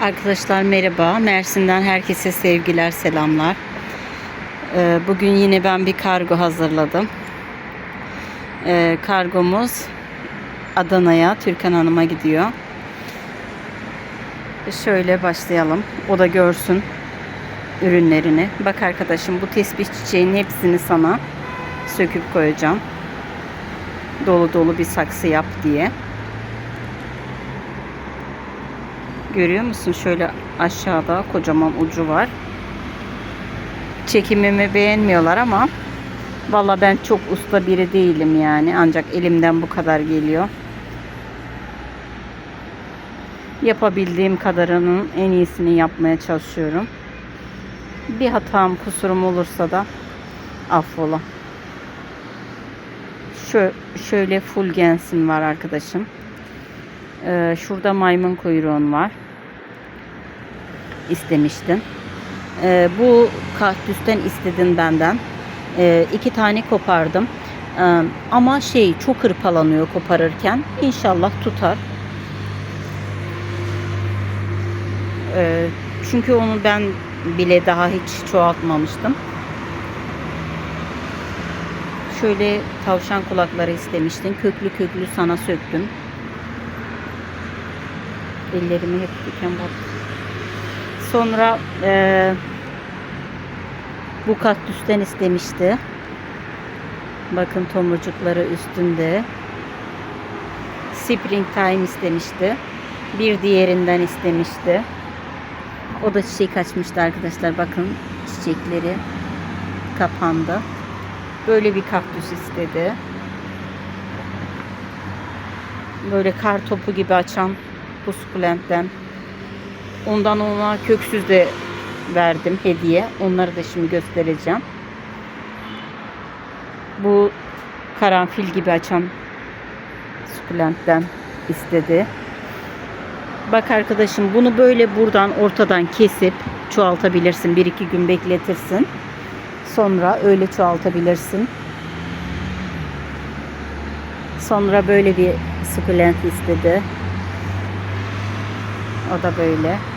Arkadaşlar merhaba. Mersin'den herkese sevgiler, selamlar. Ee, Bugün yine ben bir kargo hazırladım. Ee, Kargomuz Adana'ya, Türkan Hanım'a gidiyor. Şöyle başlayalım. O da görsün ürünlerini. Bak arkadaşım bu tesbih çiçeğinin hepsini sana söküp koyacağım. Dolu dolu bir saksı yap diye. Görüyor musun? Şöyle aşağıda kocaman ucu var. Çekimimi beğenmiyorlar ama valla ben çok usta biri değilim yani. Ancak elimden bu kadar geliyor. Yapabildiğim kadarının en iyisini yapmaya çalışıyorum. Bir hatam, kusurum olursa da affola. Şö şöyle full gensin var arkadaşım. Ee, şurada maymun kuyruğun var. İstemiştin. Ee, bu kaktüsten istedin benden. Ee, iki tane kopardım. Ee, ama şey çok hırpalanıyor koparırken. İnşallah tutar. Ee, çünkü onu ben bile daha hiç çoğaltmamıştım. Şöyle tavşan kulakları istemiştin. Köklü köklü sana söktüm. Ellerimi hep diken bak. Sonra eee, bu kaktüsten istemişti. Bakın tomurcukları üstünde. Springtime istemişti. Bir diğerinden istemişti. O da çiçek açmıştı arkadaşlar. Bakın çiçekleri kapandı. Böyle bir kaktüs istedi. Böyle kar topu gibi açan bu sukulentten. Ondan ona köksüz de verdim hediye. Onları da şimdi göstereceğim. Bu karanfil gibi açan sukulentten istedi. Bak arkadaşım bunu böyle buradan ortadan kesip çoğaltabilirsin. Bir iki gün bekletirsin. Sonra öyle çoğaltabilirsin. Sonra böyle bir sukulent istedi. O da böyle.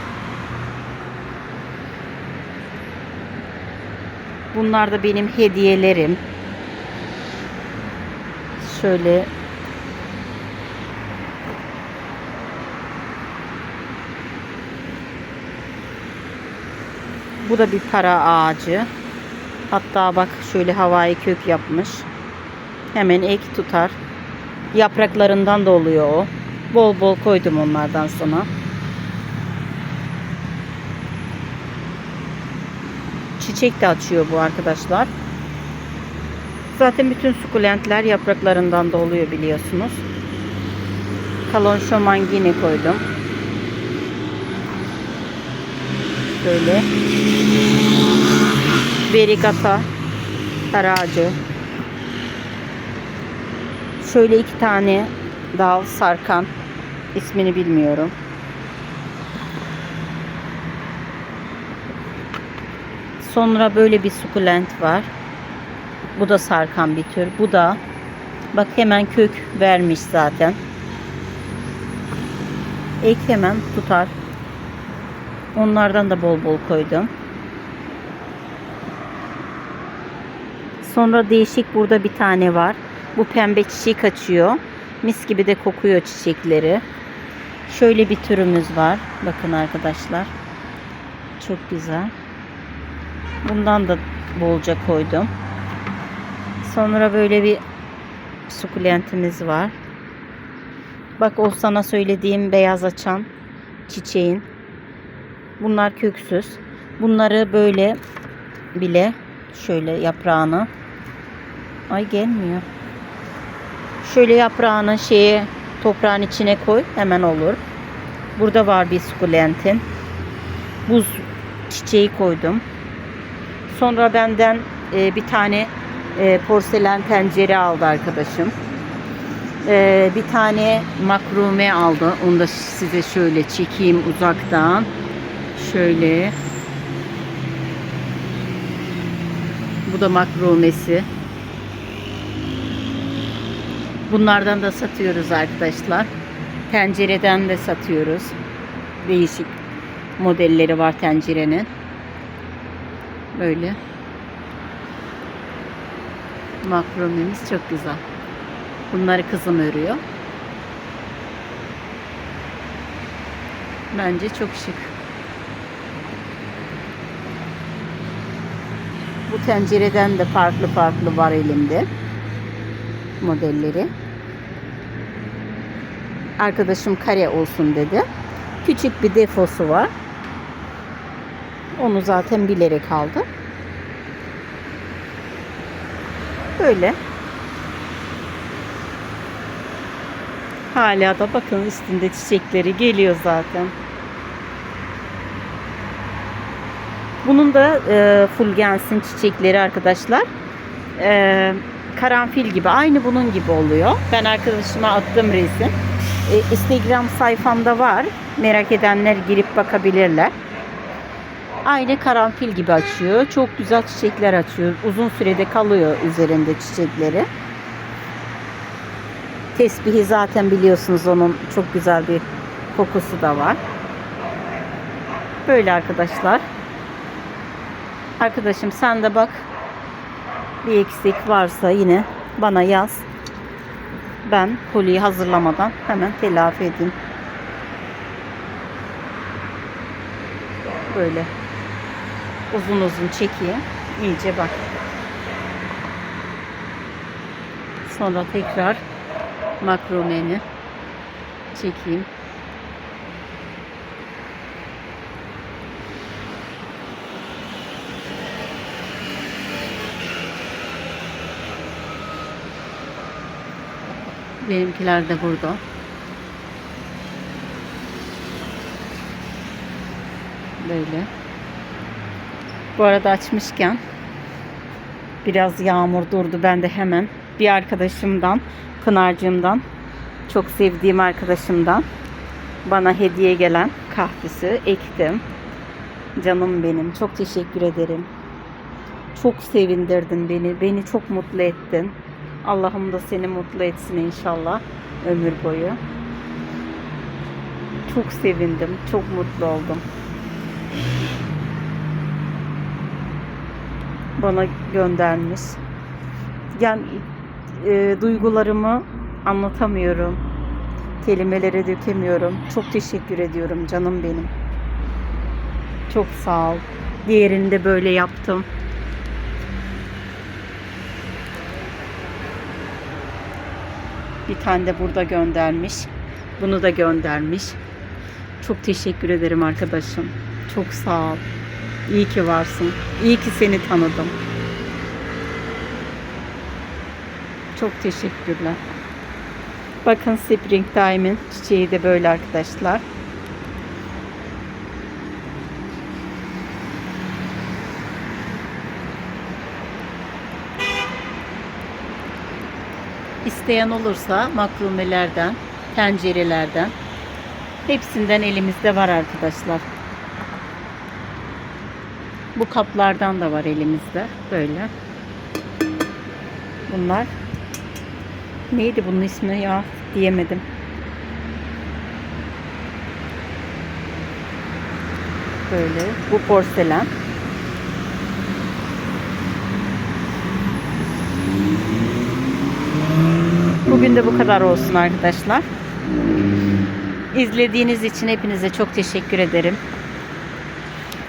Bunlar da benim hediyelerim. Şöyle Bu da bir para ağacı. Hatta bak şöyle havai kök yapmış. Hemen ek tutar. Yapraklarından da oluyor o. Bol bol koydum onlardan sana. Çiçek de açıyor bu arkadaşlar. Zaten bütün sukulentler yapraklarından da oluyor biliyorsunuz. Kalon şomangini koydum. Böyle. Verigata tarağacı. Şöyle iki tane dal sarkan. ismini bilmiyorum. Sonra böyle bir sukulent var. Bu da sarkan bir tür. Bu da bak hemen kök vermiş zaten. Ek hemen tutar. Onlardan da bol bol koydum. Sonra değişik burada bir tane var. Bu pembe çiçek açıyor. Mis gibi de kokuyor çiçekleri. Şöyle bir türümüz var. Bakın arkadaşlar. Çok güzel. Bundan da bolca koydum. Sonra böyle bir sukulentimiz var. Bak o sana söylediğim beyaz açan çiçeğin. Bunlar köksüz. Bunları böyle bile şöyle yaprağını ay gelmiyor. Şöyle yaprağını şeye toprağın içine koy hemen olur. Burada var bir sukulentin. Buz çiçeği koydum. Sonra benden e, bir tane e, porselen tencere aldı arkadaşım. E, bir tane makrume aldı. Onu da size şöyle çekeyim uzaktan. Şöyle. Bu da makrumesi. Bunlardan da satıyoruz arkadaşlar. Tencereden de satıyoruz. Değişik modelleri var tencerenin. Böyle. Makromemiz çok güzel. Bunları kızım örüyor. Bence çok şık. Bu tencereden de farklı farklı var elimde. Modelleri. Arkadaşım kare olsun dedi. Küçük bir defosu var. Onu zaten bilerek aldım. Böyle. Hala da bakın üstünde çiçekleri geliyor zaten. Bunun da e, fulgensin çiçekleri arkadaşlar. E, karanfil gibi. Aynı bunun gibi oluyor. Ben arkadaşıma attım resim. E, Instagram sayfamda var. Merak edenler girip bakabilirler. Aynı karanfil gibi açıyor. Çok güzel çiçekler açıyor. Uzun sürede kalıyor üzerinde çiçekleri. Tesbihi zaten biliyorsunuz onun çok güzel bir kokusu da var. Böyle arkadaşlar. Arkadaşım sen de bak. Bir eksik varsa yine bana yaz. Ben koliyi hazırlamadan hemen telafi edeyim. Böyle uzun uzun çekeyim. İyice bak. Sonra tekrar makromeni çekeyim. Benimkiler de burada. Böyle. Bu arada açmışken biraz yağmur durdu. Ben de hemen bir arkadaşımdan, Pınar'cığımdan, çok sevdiğim arkadaşımdan bana hediye gelen kaktüsü ektim. Canım benim. Çok teşekkür ederim. Çok sevindirdin beni. Beni çok mutlu ettin. Allah'ım da seni mutlu etsin inşallah ömür boyu. Çok sevindim. Çok mutlu oldum. Bana göndermiş. Yani e, duygularımı anlatamıyorum. Kelimelere dökemiyorum. Çok teşekkür ediyorum canım benim. Çok sağ ol. Diğerini de böyle yaptım. Bir tane de burada göndermiş. Bunu da göndermiş. Çok teşekkür ederim arkadaşım. Çok sağ ol. İyi ki varsın. İyi ki seni tanıdım. Çok teşekkürler. Bakın Spring Time'in çiçeği de böyle arkadaşlar. İsteyen olursa makrumelerden, tencerelerden hepsinden elimizde var arkadaşlar. Bu kaplardan da var elimizde. Böyle. Bunlar neydi bunun ismi ya diyemedim. Böyle. Bu porselen. Bugün de bu kadar olsun arkadaşlar. İzlediğiniz için hepinize çok teşekkür ederim.